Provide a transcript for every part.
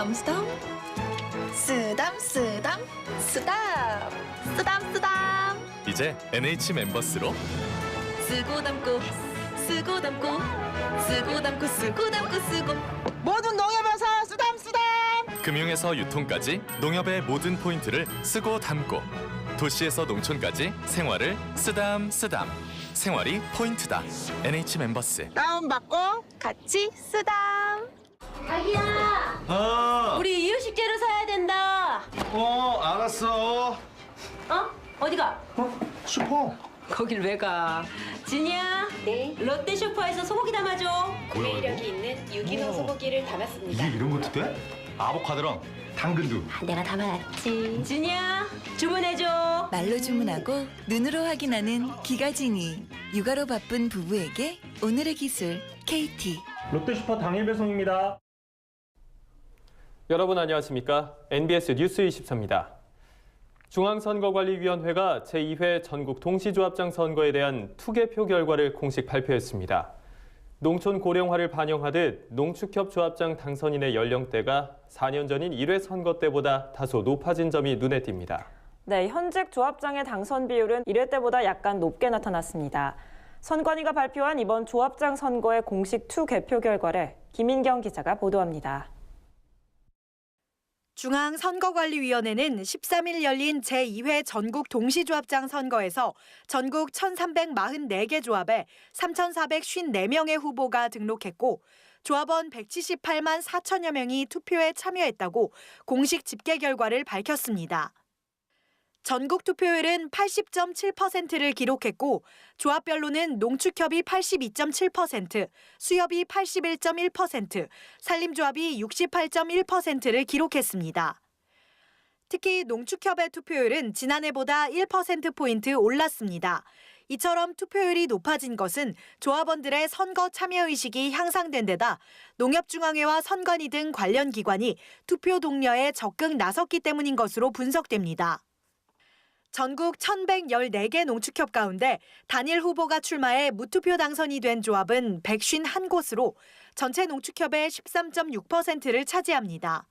쓰담 쓰담 쓰담 쓰담 쓰담. 쓰담 쓰담. 이제 NH 멤버스로. 쓰고 담고 쓰고 담고 쓰고 담고 쓰고 담고 쓰고. 모든 농협에서 쓰담 쓰담. 금융에서 유통까지 농협의 모든 포인트를 쓰고 담고 도시에서 농촌까지 생활을 쓰담 쓰담. 생활이 포인트다. NH 멤버스. 다운받고 같이 쓰담 자기야, 어, 우리 이유식재료 사야 된다. 어, 알았어. 어? 어디가? 슈퍼. 거길 왜 가? 진이야. 네. 롯데 슈퍼에서 소고기 담아줘. 구매력이 있는 유기농 소고기를 담았습니다. 이게 이런 것도 돼? 아보카도랑 당근도. 내가 담아놨지. 진이야, 주문해줘. 말로 주문하고 눈으로 확인하는 기가진이 육아로 바쁜 부부에게 오늘의 기술 KT 롯데슈퍼 당일 배송입니다. 여러분 안녕하십니까? NBS 뉴스 24입니다. 중앙선거관리위원회가 제2회 전국 동시조합장 선거에 대한 투개표 결과를 공식 발표했습니다. 농촌 고령화를 반영하듯 농축협 조합장 당선인의 연령대가 4년 전인 1회 선거 때보다 다소 높아진 점이 눈에 띕니다. 네, 현직 조합장의 당선 비율은 1회 때보다 약간 높게 나타났습니다. 선관위가 발표한 이번 조합장 선거의 공식 투 개표 결과를 김인경 기자가 보도합니다. 중앙선거관리위원회는 13일 열린 제2회 전국 동시조합장 선거에서 전국 1,344개 조합에 3,454명의 후보가 등록했고 조합원 178만 4천여 명이 투표에 참여했다고 공식 집계 결과를 밝혔습니다. 전국 투표율은 80.7%를 기록했고 조합별로는 농축협이 82.7%, 수협이 81.1%, 산림조합이 68.1%를 기록했습니다. 특히 농축협의 투표율은 지난해보다 1%포인트 올랐습니다. 이처럼 투표율이 높아진 것은 조합원들의 선거 참여 의식이 향상된 데다 농협중앙회와 선관위 등 관련 기관이 투표 독려에 적극 나섰기 때문인 것으로 분석됩니다. 전국 1,114개 농축협 가운데 단일 후보가 출마해 무투표 당선이 된 조합은 151곳으로 전체 농축협의 13.6%를 차지합니다.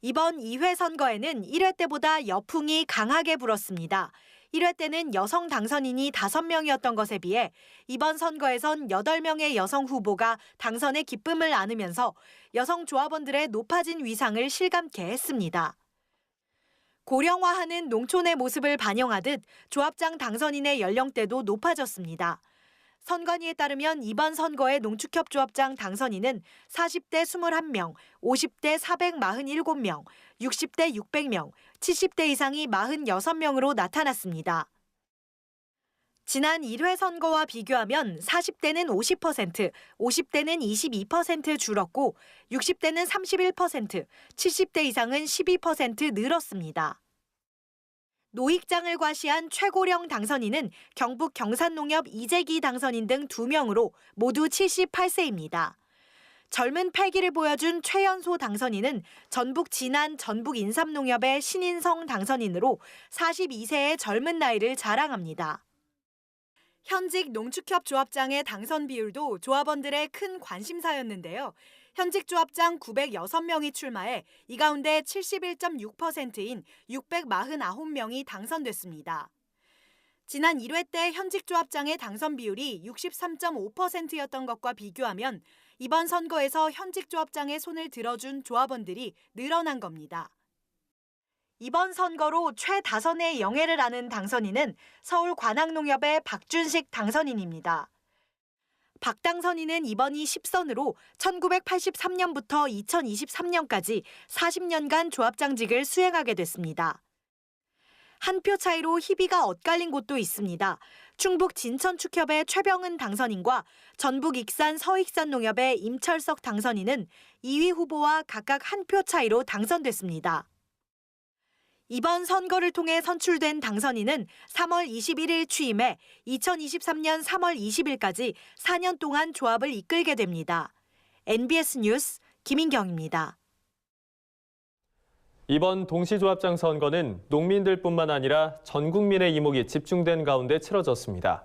이번 2회 선거에는 1회 때보다 여풍이 강하게 불었습니다. 1회 때는 여성 당선인이 5명이었던 것에 비해 이번 선거에선 8명의 여성 후보가 당선의 기쁨을 안으면서 여성 조합원들의 높아진 위상을 실감케 했습니다. 고령화하는 농촌의 모습을 반영하듯 조합장 당선인의 연령대도 높아졌습니다. 선관위에 따르면 이번 선거의 농축협 조합장 당선인은 40대 21명, 50대 447명, 60대 600명, 70대 이상이 46명으로 나타났습니다. 지난 1회 선거와 비교하면 40대는 50%, 50대는 22% 줄었고 60대는 31%, 70대 이상은 12% 늘었습니다. 노익장을 과시한 최고령 당선인은 경북 경산농협 이재기 당선인 등 2명으로 모두 78세입니다. 젊은 패기를 보여준 최연소 당선인은 전북 진안 전북 인삼농협의 신인성 당선인으로 42세의 젊은 나이를 자랑합니다. 현직 농축협 조합장의 당선 비율도 조합원들의 큰 관심사였는데요. 현직 조합장 906명이 출마해 이 가운데 71.6%인 649명이 당선됐습니다. 지난 1회 때 현직 조합장의 당선 비율이 63.5%였던 것과 비교하면 이번 선거에서 현직 조합장의 손을 들어준 조합원들이 늘어난 겁니다. 이번 선거로 최다선의 영예를 아는 당선인은 서울 관악농협의 박준식 당선인입니다. 박 당선인은 이번이 10선으로 1983년부터 2023년까지 40년간 조합장직을 수행하게 됐습니다. 한 표 차이로 희비가 엇갈린 곳도 있습니다. 충북 진천축협의 최병은 당선인과 전북 익산 서익산 농협의 임철석 당선인은 2위 후보와 각각 한 표 차이로 당선됐습니다. 이번 선거를 통해 선출된 당선인은 3월 21일 취임해 2023년 3월 20일까지 4년 동안 조합을 이끌게 됩니다. NBS 뉴스 김인경입니다. 이번 동시조합장 선거는 농민들뿐만 아니라 전 국민의 이목이 집중된 가운데 치러졌습니다.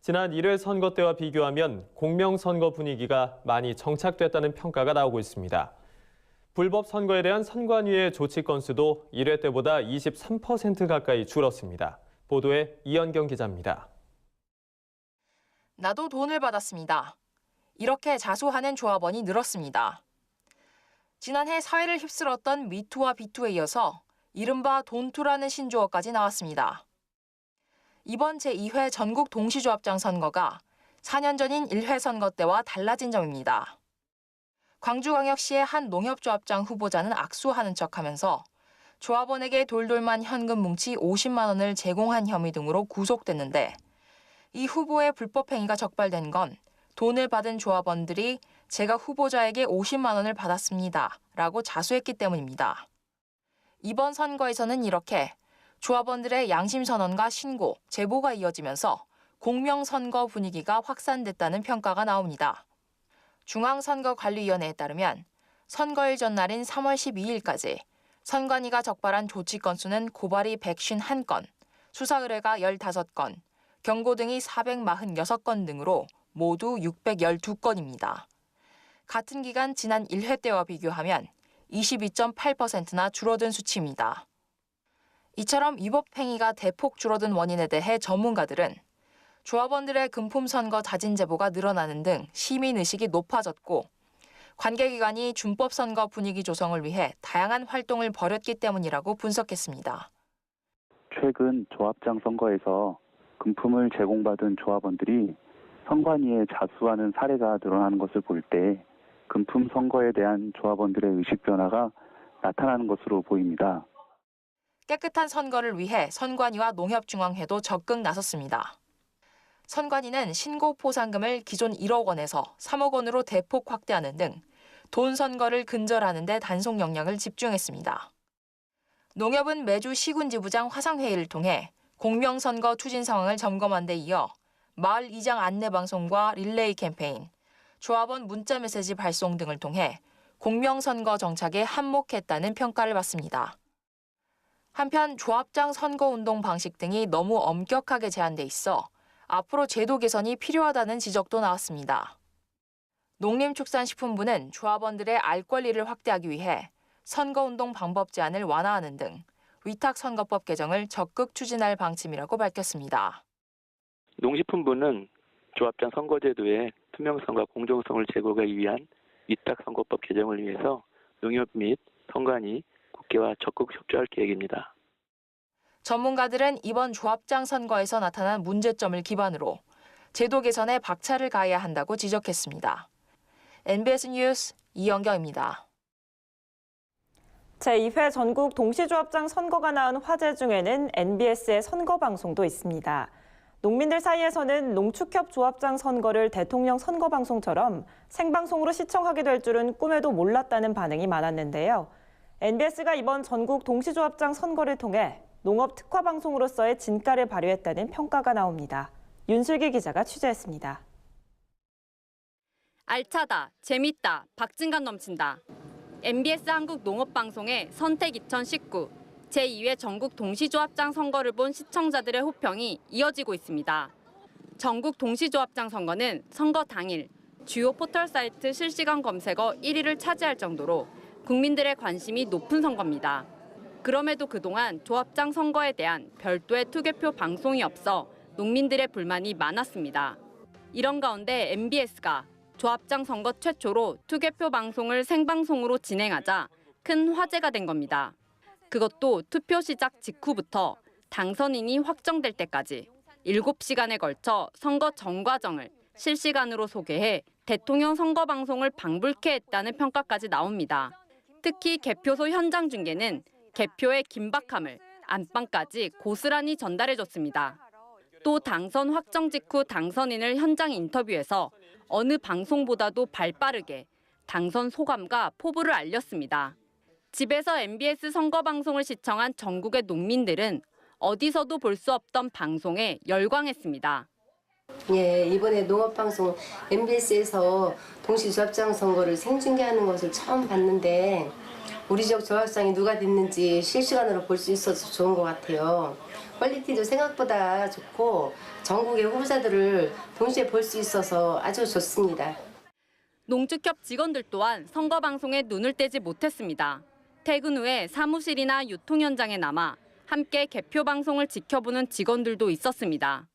지난 1회 선거 때와 비교하면 공명선거 분위기가 많이 정착됐다는 평가가 나오고 있습니다. 불법 선거에 대한 선관위의 조치 건수도 1회 때보다 23% 가까이 줄었습니다. 보도에 이현경 기자입니다. 나도 돈을 받았습니다. 이렇게 자수하는 조합원이 늘었습니다. 지난해 사회를 휩쓸었던 미투와 비투에 이어서 이른바 돈투라는 신조어까지 나왔습니다. 이번 제2회 전국 동시조합장 선거가 4년 전인 1회 선거 때와 달라진 점입니다. 광주광역시의 한 농협조합장 후보자는 악수하는 척하면서 조합원에게 돌돌만 현금 뭉치 50만 원을 제공한 혐의 등으로 구속됐는데 이 후보의 불법 행위가 적발된 건 돈을 받은 조합원들이 제가 후보자에게 50만 원을 받았습니다. 라고 자수했기 때문입니다. 이번 선거에서는 이렇게 조합원들의 양심 선언과 신고, 제보가 이어지면서 공명선거 분위기가 확산됐다는 평가가 나옵니다. 중앙선거관리위원회에 따르면 선거일 전날인 3월 12일까지 선관위가 적발한 조치 건수는 고발이 151건, 수사 의뢰가 15건, 경고 등이 446건 등으로 모두 612건입니다. 같은 기간 지난 1회 때와 비교하면 22.8%나 줄어든 수치입니다. 이처럼 위법 행위가 대폭 줄어든 원인에 대해 전문가들은 조합원들의 금품 선거 자진 제보가 늘어나는 등 시민 의식이 높아졌고 관계기관이 준법 선거 분위기 조성을 위해 다양한 활동을 벌였기 때문이라고 분석했습니다. 최근 조합장 선거에서 금품을 제공받은 조합원들이 선관위에 자수하는 사례가 늘어나는 것을 볼 때 금품 선거에 대한 조합원들의 의식 변화가 나타나는 것으로 보입니다. 깨끗한 선거를 위해 선관위와 농협중앙회도 적극 나섰습니다. 선관위는 신고 포상금을 기존 1억 원에서 3억 원으로 대폭 확대하는 등 돈 선거를 근절하는 데 단속 역량을 집중했습니다. 농협은 매주 시군지부장 화상회의를 통해 공명선거 추진 상황을 점검한 데 이어 마을 이장 안내 방송과 릴레이 캠페인, 조합원 문자 메시지 발송 등을 통해 공명선거 정착에 한몫했다는 평가를 받습니다. 한편 조합장 선거운동 방식 등이 너무 엄격하게 제한돼 있어 앞으로 제도 개선이 필요하다는 지적도 나왔습니다. 농림축산식품부는 조합원들의 알 권리를 확대하기 위해 선거운동 방법 제한을 완화하는 등 위탁선거법 개정을 적극 추진할 방침이라고 밝혔습니다. 농식품부는 조합장 선거제도의 투명성과 공정성을 제고하기 위한 위탁선거법 개정을 위해서 농협 및 선관위, 국회와 적극 협조할 계획입니다. 전문가들은 이번 조합장 선거에서 나타난 문제점을 기반으로 제도 개선에 박차를 가해야 한다고 지적했습니다. NBS 뉴스 이영경입니다. 제2회 전국 동시조합장 선거가 낳은 화제 중에는 NBS의 선거 방송도 있습니다. 농민들 사이에서는 농축협 조합장 선거를 대통령 선거 방송처럼 생방송으로 시청하게 될 줄은 꿈에도 몰랐다는 반응이 많았는데요. NBS가 이번 전국 동시조합장 선거를 통해 농업 특화 방송으로서의 진가를 발휘했다는 평가가 나옵니다. 윤슬기 기자가 취재했습니다. 알차다, 재밌다, 박진감 넘친다. MBS 한국 농업방송의 선택 2019 제2회 전국 동시조합장 선거를 본 시청자들의 호평이 이어지고 있습니다. 전국 동시조합장 선거는 선거 당일 주요 포털 사이트 실시간 검색어 1위를 차지할 정도로 국민들의 관심이 높은 선거입니다. 그럼에도 그동안 조합장 선거에 대한 별도의 투개표 방송이 없어 농민들의 불만이 많았습니다. 이런 가운데 MBS가 조합장 선거 최초로 투개표 방송을 생방송으로 진행하자 큰 화제가 된 겁니다. 그것도 투표 시작 직후부터 당선인이 확정될 때까지 7시간에 걸쳐 선거 전 과정을 실시간으로 소개해 대통령 선거 방송을 방불케 했다는 평가까지 나옵니다. 특히 개표소 현장 중계는 개표의 긴박함을 안방까지 고스란히 전달해줬습니다. 또 당선 확정 직후 당선인을 현장 인터뷰에서 어느 방송보다도 발빠르게 당선 소감과 포부를 알렸습니다. 집에서 MBS 선거 방송을 시청한 전국의 농민들은 어디서도 볼 수 없던 방송에 열광했습니다. 예, 이번에 농업방송 MBS에서 동시조합장 선거를 생중계하는 것을 처음 봤는데 우리 지역 조합장이 누가 됐는지 실시간으로 볼 수 있어서 좋은 것 같아요. 퀄리티도 생각보다 좋고 전국의 후보자들을 동시에 볼 수 있어서 아주 좋습니다. 농축협 직원들 또한 선거 방송에 눈을 떼지 못했습니다. 퇴근 후에 사무실이나 유통 현장에 남아 함께 개표 방송을 지켜보는 직원들도 있었습니다.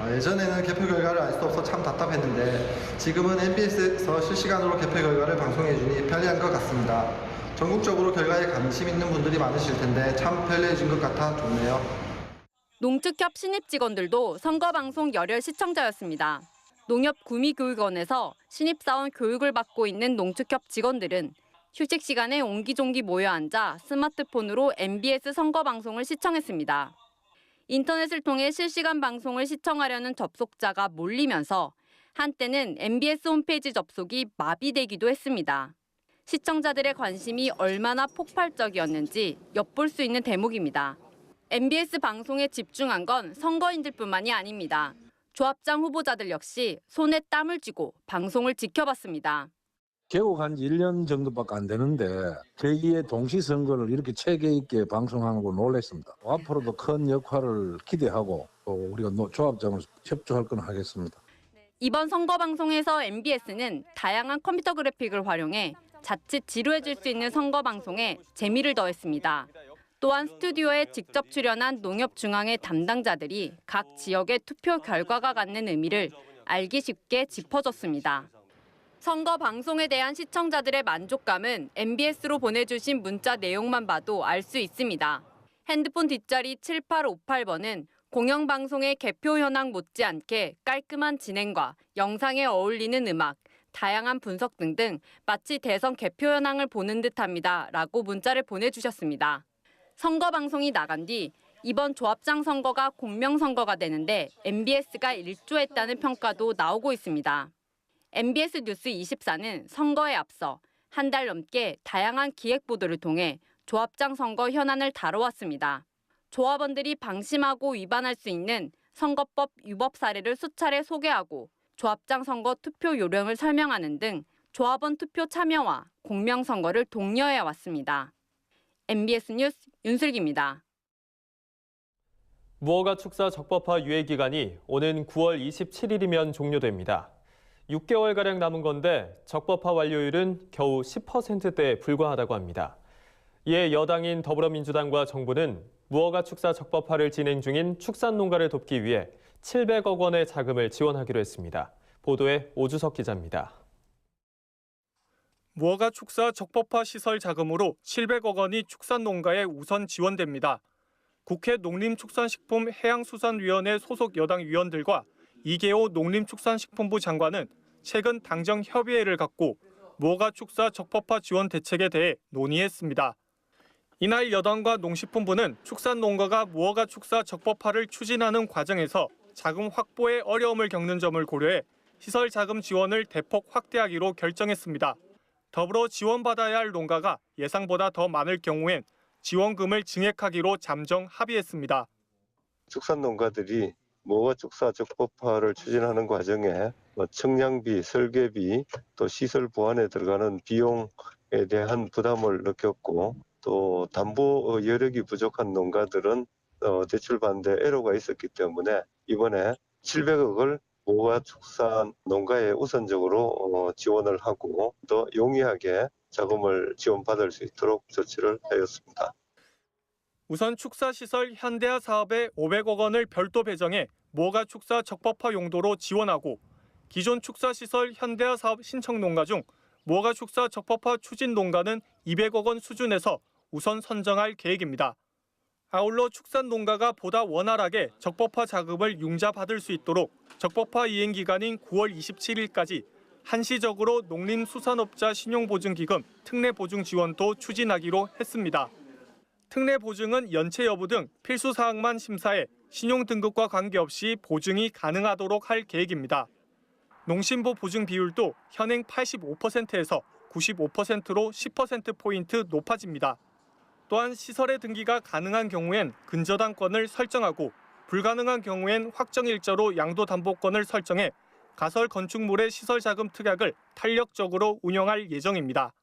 아, 예전에는 개표 결과를 알 수 없어 참 답답했는데 지금은 MBS에서 실시간으로 개표 결과를 방송해 주니 편리한 것 같습니다. 전국적으로 결과에 관심 있는 분들이 많으실 텐데 참 편리해진 것 같아 좋네요. 농축협 신입 직원들도 선거 방송 열혈 시청자였습니다. 농협 구미교육원에서 신입사원 교육을 받고 있는 농축협 직원들은 휴식 시간에 옹기종기 모여 앉아 스마트폰으로 MBS 선거 방송을 시청했습니다. 인터넷을 통해 실시간 방송을 시청하려는 접속자가 몰리면서 한때는 MBS 홈페이지 접속이 마비되기도 했습니다. 시청자들의 관심이 얼마나 폭발적이었는지 엿볼 수 있는 대목입니다. MBS 방송에 집중한 건 선거인들뿐만이 아닙니다. 조합장 후보자들 역시 손에 땀을 쥐고 방송을 지켜봤습니다. 개국한 지 1년 정도밖에 안 되는데 제2의 동시선거를 이렇게 체계 있게 방송하고 놀랐습니다. 앞으로도 큰 역할을 기대하고 또 우리가 노- 조합장을 협조할 건 하겠습니다. 이번 선거 방송에서 MBS는 다양한 컴퓨터 그래픽을 활용해 자칫 지루해질 수 있는 선거 방송에 재미를 더했습니다. 또한 스튜디오에 직접 출연한 농협중앙회 담당자들이 각 지역의 투표 결과가 갖는 의미를 알기 쉽게 짚어줬습니다. 선거 방송에 대한 시청자들의 만족감은 MBS로 보내주신 문자 내용만 봐도 알 수 있습니다. 핸드폰 뒷자리 7858번은 공영방송의 개표 현황 못지않게 깔끔한 진행과 영상에 어울리는 음악, 다양한 분석 등등 마치 대선 개표 현황을 보는 듯합니다. 라고 문자를 보내주셨습니다. 선거 방송이 나간 뒤 이번 조합장 선거가 공명 선거가 되는데 MBS가 일조했다는 평가도 나오고 있습니다. MBS 뉴스 24는 선거에 앞서 한 달 넘게 다양한 기획 보도를 통해 조합장 선거 현안을 다뤄왔습니다. 조합원들이 방심하고 위반할 수 있는 선거법 위법 사례를 수차례 소개하고 조합장 선거 투표 요령을 설명하는 등 조합원 투표 참여와 공명 선거를 독려해 왔습니다. MBS 뉴스 윤슬기입니다. 무허가 축사 적법화 유예 기간이 오는 9월 27일이면 종료됩니다. 6개월가량 남은 건데 적법화 완료율은 겨우 10%대에 불과하다고 합니다. 이에 여당인 더불어민주당과 정부는 무허가 축사 적법화를 진행 중인 축산 농가를 돕기 위해 700억 원의 자금을 지원하기로 했습니다. 보도에 오주석 기자입니다. 무허가 축사 적법화 시설 자금으로 700억 원이 축산 농가에 우선 지원됩니다. 국회 농림축산식품 해양수산위원회 소속 여당 위원들과 이계호 농림축산식품부 장관은 최근 당정 협의회를 갖고 무허가 축사 적법화 지원 대책에 대해 논의했습니다. 이날 여당과 농식품부는 축산 농가가 무허가 축사 적법화를 추진하는 과정에서 자금 확보에 어려움을 겪는 점을 고려해 시설 자금 지원을 대폭 확대하기로 결정했습니다. 더불어 지원받아야 할 농가가 예상보다 더 많을 경우엔 지원금을 증액하기로 잠정 합의했습니다. 축산 농가들이 무허가 축사 적법화를 추진하는 과정에 뭐 청량비, 설계비, 또 시설 보완에 들어가는 비용에 대한 부담을 느꼈고 또 담보 여력이 부족한 농가들은 어, 대출 반대 애로가 있었기 때문에 이번에 700억을 무허가 축산 농가에 우선적으로 어, 지원을 하고 더 용이하게 자금을 지원받을 수 있도록 조치를 하였습니다. 우선 축사시설 현대화 사업에 500억 원을 별도 배정해 무허가 축사 적법화 용도로 지원하고 기존 축사시설 현대화 사업 신청 농가 중 무허가 축사 적법화 추진 농가는 200억 원 수준에서 우선 선정할 계획입니다. 아울러 축산 농가가 보다 원활하게 적법화 자금을 융자받을 수 있도록 적법화 이행 기간인 9월 27일까지 한시적으로 농림수산업자 신용보증기금 특례보증 지원도 추진하기로 했습니다. 특례보증은 연체 여부 등 필수 사항만 심사해 신용 등급과 관계없이 보증이 가능하도록 할 계획입니다. 농심보 보증 비율도 현행 85%에서 95%로 10%포인트 높아집니다. 또한 시설의 등기가 가능한 경우엔 근저당권을 설정하고 불가능한 경우엔 확정 일자로 양도 담보권을 설정해 가설 건축물의 시설 자금 특약을 탄력적으로 운영할 예정입니다.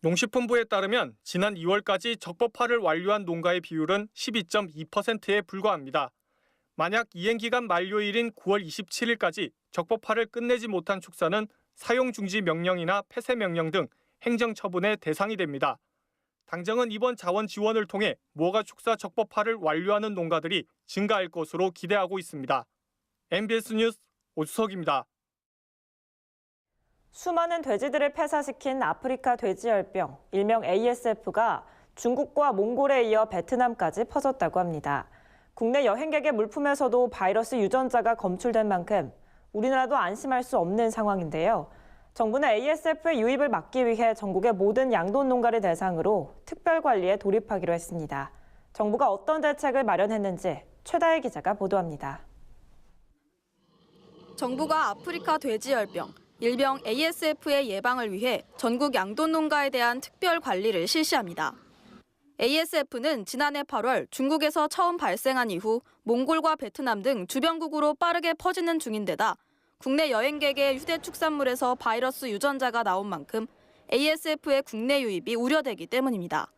농식품부에 따르면 지난 2월까지 적법화를 완료한 농가의 비율은 12.2%에 불과합니다. 만약 이행 기간 만료일인 9월 27일까지 적법화를 끝내지 못한 축사는 사용 중지 명령이나 폐쇄 명령 등 행정 처분의 대상이 됩니다. 당정은 이번 자원 지원을 통해 무허가 축사 적법화를 완료하는 농가들이 증가할 것으로 기대하고 있습니다. MBS 뉴스 오수석입니다. 수많은 돼지들을 폐사시킨 아프리카 돼지열병, 일명 ASF가 중국과 몽골에 이어 베트남까지 퍼졌다고 합니다. 국내 여행객의 물품에서도 바이러스 유전자가 검출된 만큼 우리나라도 안심할 수 없는 상황인데요. 정부는 ASF의 유입을 막기 위해 전국의 모든 양돈 농가를 대상으로 특별 관리에 돌입하기로 했습니다. 정부가 어떤 대책을 마련했는지 최다혜 기자가 보도합니다. 정부가 아프리카 돼지열병, 일명 ASF의 예방을 위해 전국 양돈 농가에 대한 특별 관리를 실시합니다. ASF는 지난해 8월 중국에서 처음 발생한 이후 몽골과 베트남 등 주변국으로 빠르게 퍼지는 중인데다 국내 여행객의 휴대 축산물에서 바이러스 유전자가 나온 만큼 ASF의 국내 유입이 우려되기 때문입니다.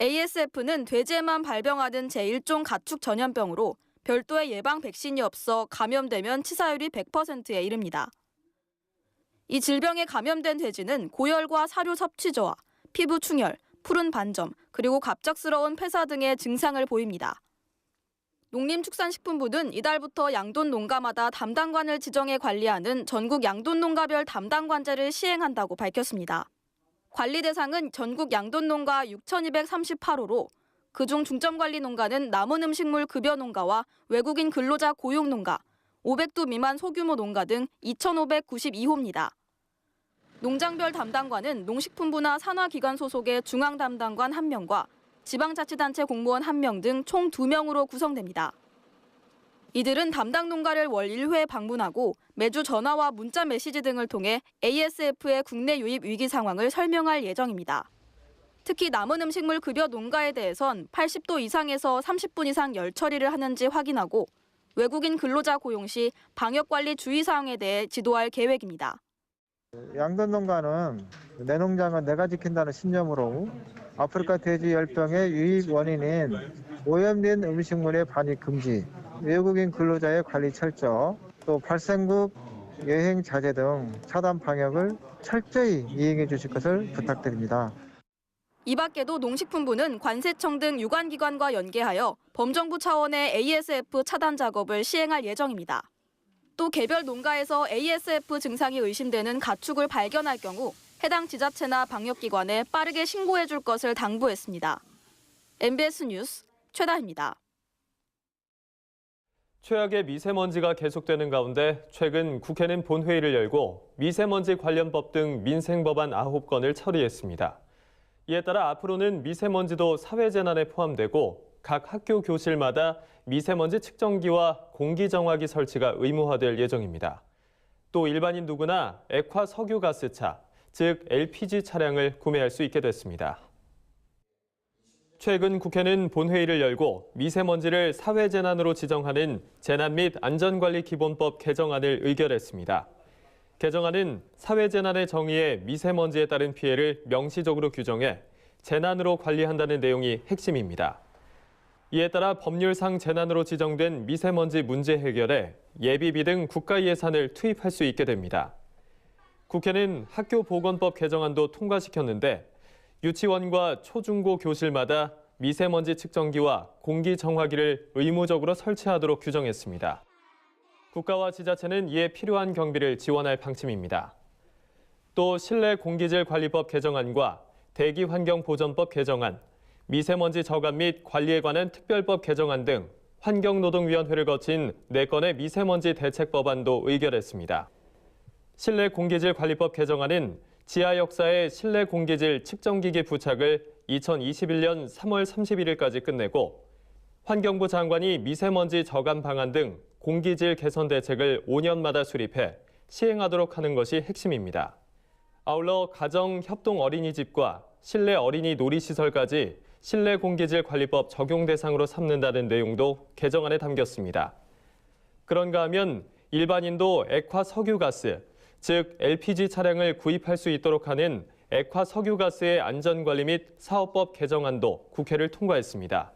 ASF는 돼지에만 발병하는 제1종 가축 전염병으로 별도의 예방 백신이 없어 감염되면 치사율이 100%에 이릅니다. 이 질병에 감염된 돼지는 고열과 사료 섭취 저하, 피부 충혈, 푸른 반점, 그리고 갑작스러운 폐사 등의 증상을 보입니다. 농림축산식품부 는 이달부터 양돈 농가마다 담당관을 지정해 관리하는 전국 양돈 농가별 담당관제를 시행한다고 밝혔습니다. 관리 대상은 전국 양돈 농가 6,238호로 그중 중점관리 농가는 남은 음식물 급여 농가와 외국인 근로자 고용 농가, 500도 미만 소규모 농가 등 2,592호입니다. 농장별 담당관은 농식품부나 산하기관 소속의 중앙 담당관 1명과 지방자치단체 공무원 1명 등 총 2명으로 구성됩니다. 이들은 담당 농가를 월 1회 방문하고 매주 전화와 문자 메시지 등을 통해 ASF의 국내 유입 위기 상황을 설명할 예정입니다. 특히 남은 음식물 급여 농가에 대해선 80도 이상에서 30분 이상 열 처리를 하는지 확인하고 외국인 근로자 고용 시 방역 관리 주의 사항에 대해 지도할 계획입니다. 양돈 농가는 내 농장은 내가 지킨다는 신념으로 아프리카 돼지 열병의 유입 원인인 오염된 음식물의 반입 금지, 외국인 근로자의 관리 철저, 또 발생국 여행 자제 등 차단 방역을 철저히 이행해 주실 것을 부탁드립니다. 이 밖에도 농식품부는 관세청 등 유관기관과 연계하여 범정부 차원의 ASF 차단 작업을 시행할 예정입니다. 또 개별 농가에서 ASF 증상이 의심되는 가축을 발견할 경우 해당 지자체나 방역기관에 빠르게 신고해 줄 것을 당부했습니다. MBS 뉴스 최다입니다. 최악의 미세먼지가 계속되는 가운데 최근 국회는 본회의를 열고 미세먼지 관련법 등 민생 법안 9건을 처리했습니다. 이에 따라 앞으로는 미세먼지도 사회재난에 포함되고 각 학교 교실마다 미세먼지 측정기와 공기정화기 설치가 의무화될 예정입니다. 또 일반인 누구나 액화 석유가스차, 즉 LPG 차량을 구매할 수 있게 됐습니다. 최근 국회는 본회의를 열고 미세먼지를 사회재난으로 지정하는 재난 및 안전관리 기본법 개정안을 의결했습니다. 개정안은 사회재난의 정의에 미세먼지에 따른 피해를 명시적으로 규정해 재난으로 관리한다는 내용이 핵심입니다. 이에 따라 법률상 재난으로 지정된 미세먼지 문제 해결에 예비비 등 국가 예산을 투입할 수 있게 됩니다. 국회는 학교 보건법 개정안도 통과시켰는데 유치원과 초중고 교실마다 미세먼지 측정기와 공기 정화기를 의무적으로 설치하도록 규정했습니다. 국가와 지자체는 이에 필요한 경비를 지원할 방침입니다. 또 실내 공기질 관리법 개정안과 대기환경보전법 개정안, 미세먼지 저감 및 관리에 관한 특별법 개정안 등 환경노동위원회를 거친 4건의 미세먼지 대책 법안도 의결했습니다. 실내 공기질 관리법 개정안은 지하 역사의 실내 공기질 측정기기 부착을 2021년 3월 31일까지 끝내고 환경부 장관이 미세먼지 저감 방안 등 공기질 개선 대책을 5년마다 수립해 시행하도록 하는 것이 핵심입니다. 아울러 가정 협동 어린이집과 실내 어린이 놀이시설까지 실내 공기질 관리법 적용 대상으로 삼는다는 내용도 개정안에 담겼습니다. 그런가 하면 일반인도 액화 석유가스, 즉 LPG 차량을 구입할 수 있도록 하는 액화 석유가스의 안전관리 및 사업법 개정안도 국회를 통과했습니다.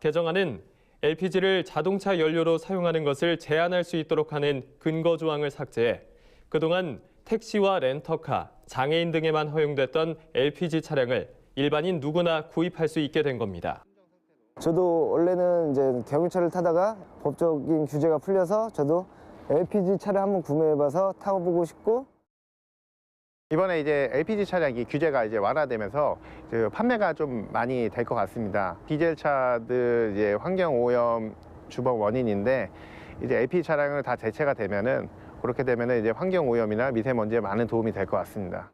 개정안은 LPG를 자동차 연료로 사용하는 것을 제한할 수 있도록 하는 근거 조항을 삭제해 그동안 택시와 렌터카, 장애인 등에만 허용됐던 LPG 차량을 일반인 누구나 구입할 수 있게 된 겁니다. 저도 원래는 이제 경유차를 타다가 법적인 규제가 풀려서 저도 LPG 차를 한번 구매해봐서 타보고 싶고 이번에 이제 LPG 차량이 규제가 이제 완화되면서 그 판매가 좀 많이 될 것 같습니다. 디젤 차들 이제 환경 오염 주범 원인인데 이제 LPG 차량을 다 대체가 되면은 그렇게 되면은 이제 환경 오염이나 미세먼지에 많은 도움이 될 것 같습니다.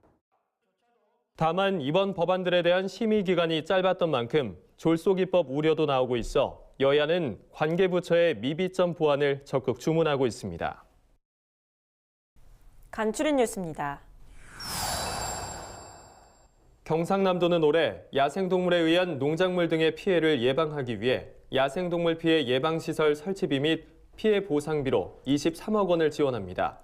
다만 이번 법안들에 대한 심의 기간이 짧았던 만큼 졸속이법 우려도 나오고 있어 여야는 관계부처의 미비점 보완을 적극 주문하고 있습니다. 간추린 뉴스입니다. 경상남도는 올해 야생동물에 의한 농작물 등의 피해를 예방하기 위해 야생동물 피해 예방시설 설치비 및 피해 보상비로 23억 원을 지원합니다.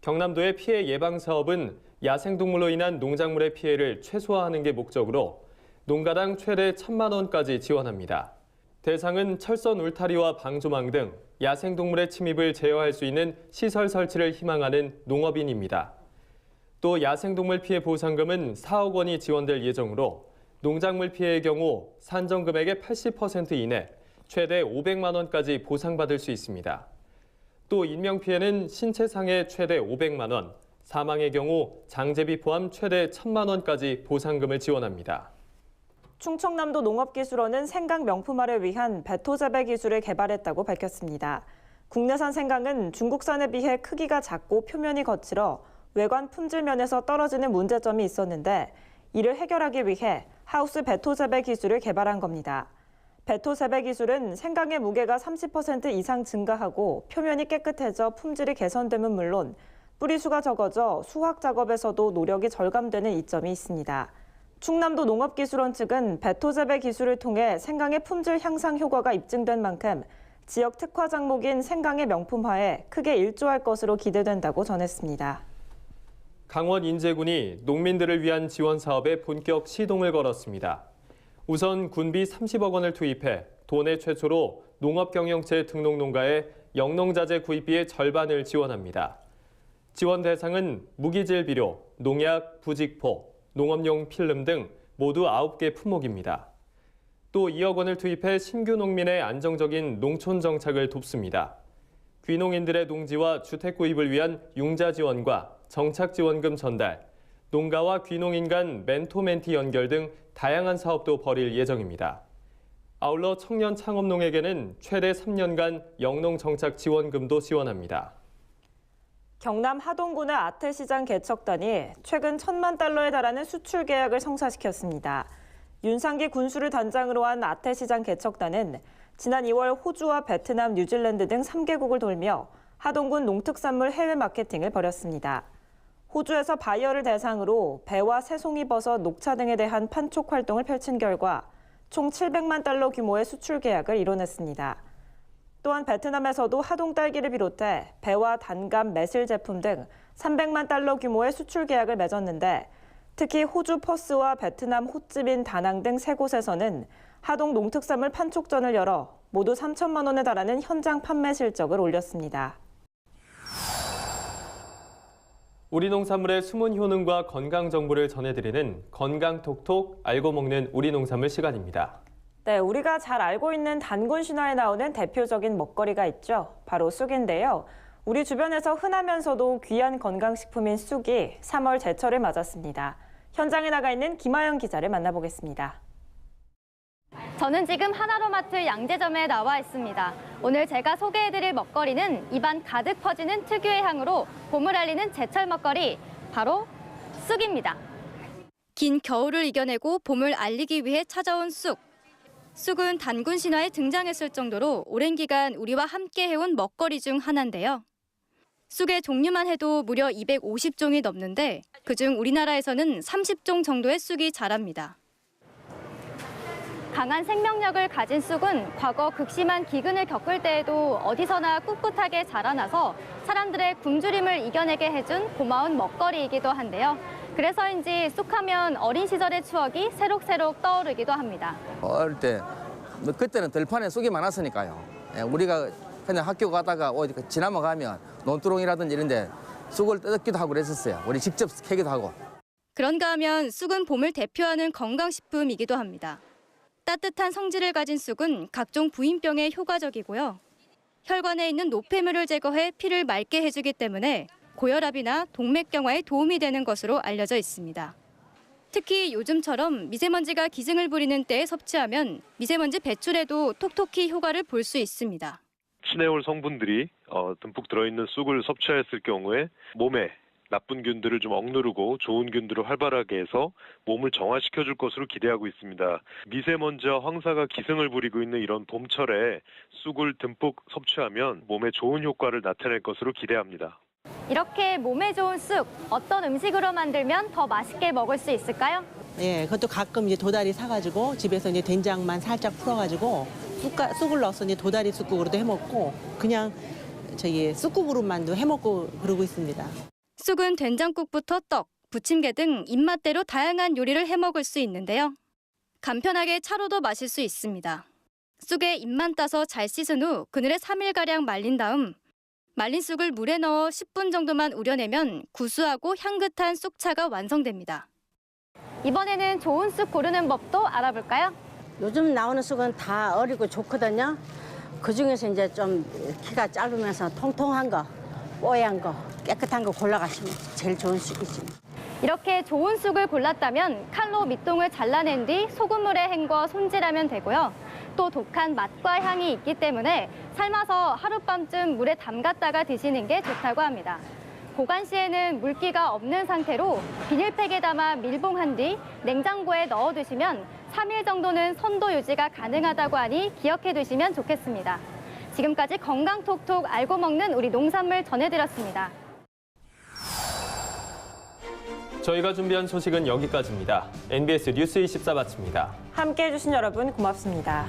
경남도의 피해 예방 사업은 야생동물로 인한 농작물의 피해를 최소화하는 게 목적으로 농가당 최대 1천만 원까지 지원합니다. 대상은 철선 울타리와 방조망 등 야생동물의 침입을 제어할 수 있는 시설 설치를 희망하는 농업인입니다. 또 야생동물 피해 보상금은 4억 원이 지원될 예정으로 농작물 피해의 경우 산정 금액의 80% 이내 최대 500만 원까지 보상받을 수 있습니다. 또 인명 피해는 신체상해 최대 500만 원, 사망의 경우 장제비 포함 최대 1천만 원까지 보상금을 지원합니다. 충청남도 농업기술원은 생강 명품화를 위한 배토 재배 기술을 개발했다고 밝혔습니다. 국내산 생강은 중국산에 비해 크기가 작고 표면이 거칠어 외관 품질 면에서 떨어지는 문제점이 있었는데 이를 해결하기 위해 하우스 배토 재배 기술을 개발한 겁니다. 재배 기술은 생강의 무게가 30% 이상 증가하고 표면이 깨끗해져 품질이 개선됨은 물론 뿌리수가 적어져 수확 작업에서도 노력이 절감되는 이점이 있습니다. 충남도 농업기술원 측은 재배 기술을 통해 생강의 품질 향상 효과가 입증된 만큼 지역 특화 작목인 생강의 명품화에 크게 일조할 것으로 기대된다고 전했습니다. 강원 인제군이 농민들을 위한 지원 사업에 본격 시동을 걸었습니다. 우선 군비 30억 원을 투입해 도내 최초로 농업경영체 등록 농가에 영농자재 구입비의 절반을 지원합니다. 지원 대상은 무기질 비료, 농약, 부직포, 농업용 필름 등 모두 9개 품목입니다. 또 2억 원을 투입해 신규 농민의 안정적인 농촌 정착을 돕습니다. 귀농인들의 농지와 주택 구입을 위한 융자 지원과 정착 지원금 전달, 농가와 귀농인 간 멘토멘티 연결 등 다양한 사업도 벌일 예정입니다. 아울러 청년 창업농에게는 최대 3년간 영농 정착 지원금도 지원합니다. 경남 하동군의 아태시장 개척단이 최근 천만 달러에 달하는 수출 계약을 성사시켰습니다. 윤상기 군수를 단장으로 한 아태시장 개척단은 지난 2월 호주와 베트남, 뉴질랜드 등 3개국을 돌며 하동군 농특산물 해외 마케팅을 벌였습니다. 호주에서 바이어를 대상으로 배와 새송이버섯, 녹차 등에 대한 판촉 활동을 펼친 결과 총 700만 달러 규모의 수출 계약을 이뤄냈습니다. 또한 베트남에서도 하동 딸기를 비롯해 배와 단감, 매실 제품 등 300만 달러 규모의 수출 계약을 맺었는데 특히 호주 퍼스와 베트남 호찌민 다낭 등 세 곳에서는 하동 농특산물 판촉전을 열어 모두 3천만 원에 달하는 현장 판매 실적을 올렸습니다. 우리 농산물의 숨은 효능과 건강 정보를 전해드리는 건강톡톡 알고 먹는 우리 농산물 시간입니다. 네, 우리가 잘 알고 있는 단군 신화에 나오는 대표적인 먹거리가 있죠. 바로 쑥인데요. 우리 주변에서 흔하면서도 귀한 건강식품인 쑥이 3월 제철을 맞았습니다. 현장에 나가 있는 김아영 기자를 만나보겠습니다. 저는 지금 하나로마트 양재점에 나와 있습니다. 오늘 제가 소개해드릴 먹거리는 입안 가득 퍼지는 특유의 향으로 봄을 알리는 제철 먹거리, 바로 쑥입니다. 긴 겨울을 이겨내고 봄을 알리기 위해 찾아온 쑥. 쑥은 단군 신화에 등장했을 정도로 오랜 기간 우리와 함께 해온 먹거리 중 하나인데요. 쑥의 종류만 해도 무려 250종이 넘는데 그중 우리나라에서는 30종 정도의 쑥이 자랍니다. 강한 생명력을 가진 쑥은 과거 극심한 기근을 겪을 때에도 어디서나 꿋꿋하게 자라나서 사람들의 굶주림을 이겨내게 해준 고마운 먹거리이기도 한데요. 그래서인지 쑥하면 어린 시절의 추억이 새록새록 떠오르기도 합니다. 어릴 때뭐 그때는 들판에 쑥이 많았으니까요. 예, 우리가 그냥 학교 가다가 어디 지나면 가면 논두렁이라든지 이런 데 쑥을 뜯기도 하고 그랬었어요. 우리 직접 캐기도 하고. 그런가 하면 쑥은 봄을 대표하는 건강식품이기도 합니다. 따뜻한 성질을 가진 쑥은 각종 부인병에 효과적이고요. 혈관에 있는 노폐물을 제거해 피를 맑게 해주기 때문에 고혈압이나 동맥경화에 도움이 되는 것으로 알려져 있습니다. 특히 요즘처럼 미세먼지가 기승을 부리는 때에 섭취하면 미세먼지 배출에도 톡톡히 효과를 볼 수 있습니다. 시네올 성분들이 어, 듬뿍 들어있는 쑥을 섭취했을 경우에 몸에 나쁜 균들을 좀 억누르고 좋은 균들을 활발하게 해서 몸을 정화시켜 줄 것으로 기대하고 있습니다. 미세먼지와 황사가 기승을 부리고 있는 이런 봄철에 쑥을 듬뿍 섭취하면 몸에 좋은 효과를 나타낼 것으로 기대합니다. 이렇게 몸에 좋은 쑥, 어떤 음식으로 만들면 더 맛있게 먹을 수 있을까요? 예, 그것도 가끔 이제 도다리 사가지고 집에서 이제 된장만 살짝 풀어가지고 쑥가, 쑥을 넣어서 이제 도다리 쑥국으로도 해먹고 그냥 저기 쑥국으로만도 해먹고 그러고 있습니다. 쑥은 된장국부터 떡, 부침개 등 입맛대로 다양한 요리를 해 먹을 수 있는데요. 간편하게 차로도 마실 수 있습니다. 쑥에 잎만 따서 잘 씻은 후 그늘에 3일가량 말린 다음 말린 쑥을 물에 넣어 10분 정도만 우려내면 구수하고 향긋한 쑥차가 완성됩니다. 이번에는 좋은 쑥 고르는 법도 알아볼까요? 요즘 나오는 쑥은 다 어리고 좋거든요. 그 중에서 이제 좀 키가 짧으면서 통통한 거, 뽀얀 거, 깨끗한 거 골라가시면 제일 좋은 쑥이지. 이렇게 좋은 쑥을 골랐다면 칼로 밑동을 잘라낸 뒤 소금물에 헹궈 손질하면 되고요. 또 독한 맛과 향이 있기 때문에 삶아서 하룻밤쯤 물에 담갔다가 드시는 게 좋다고 합니다. 보관 시에는 물기가 없는 상태로 비닐팩에 담아 밀봉한 뒤 냉장고에 넣어 두시면 3일 정도는 선도 유지가 가능하다고 하니 기억해 두시면 좋겠습니다. 지금까지 건강톡톡 알고 먹는 우리 농산물 전해드렸습니다. 저희가 준비한 소식은 여기까지입니다. NBS 뉴스 24 마칩니다. 함께해 주신 여러분 고맙습니다.